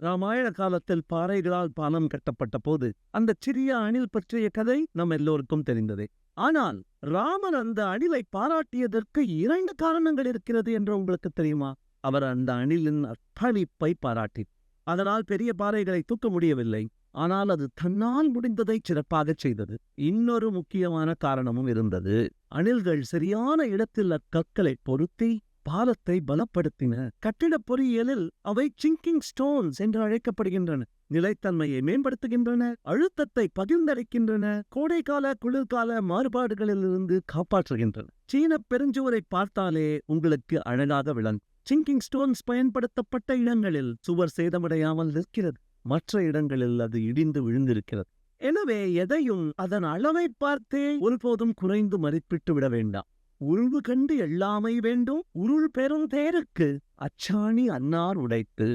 ராமாயண காலத்தில் பாறைகளால் பாலம் கட்டப்பட்ட போது அந்த சிறிய அணில் பற்றிய கதை நம் எல்லோருக்கும் தெரிந்ததே. ஆனால் ராமர் அந்த அணிலை பாராட்டியதற்கு இரண்டு காரணங்கள் இருக்கிறது என்று உங்களுக்கு தெரியுமா? அவர் அந்த அணிலின் அர்ப்பணிப்பை பாராட்டி. அதனால் பெரிய பாறைகளை தூக்க முடியவில்லை. ஆனால் அது தன்னால் முடிந்ததை சிறப்பாகச் செய்தது. இன்னொரு முக்கியமான காரணமும் இருந்தது. அணில்கள் சரியான இடத்தில் அக்கற்களை பொருத்தி பாலத்தை பலப்படுத்தின கட்டிடப் பொறியியலில் அவை சிங்கிங் ஸ்டோன்ஸ் என்று அழைக்கப்படுகின்றன. நிலைத்தன்மையை மேம்படுத்துகின்றன அழுத்தத்தை பகிர்ந்தளிக்கின்றன கோடைக்கால குளிர்கால மாறுபாடுகளிலிருந்து காப்பாற்றுகின்றன. சீன பெருஞ்சுவரை பார்த்தாலே உங்களுக்கு அழகாக விளங்கும். சிங்கிங் ஸ்டோன்ஸ் பயன்படுத்தப்பட்ட இடங்களில் சுவர் சேதமடையாமல் நிற்கிறது. மற்ற இடங்களில் அது இடிந்து விழுந்திருக்கிறது. எனவே எதையும் அதன் அளவை பார்த்தே ஒருபோதும் குறைந்து மதிப்பிட்டு விட வேண்டாம். உருவு கண்டு எல்லாமை வேண்டும் உருள் பெறும் தேருக்கு அச்சாணி அன்னார் உடைத்து.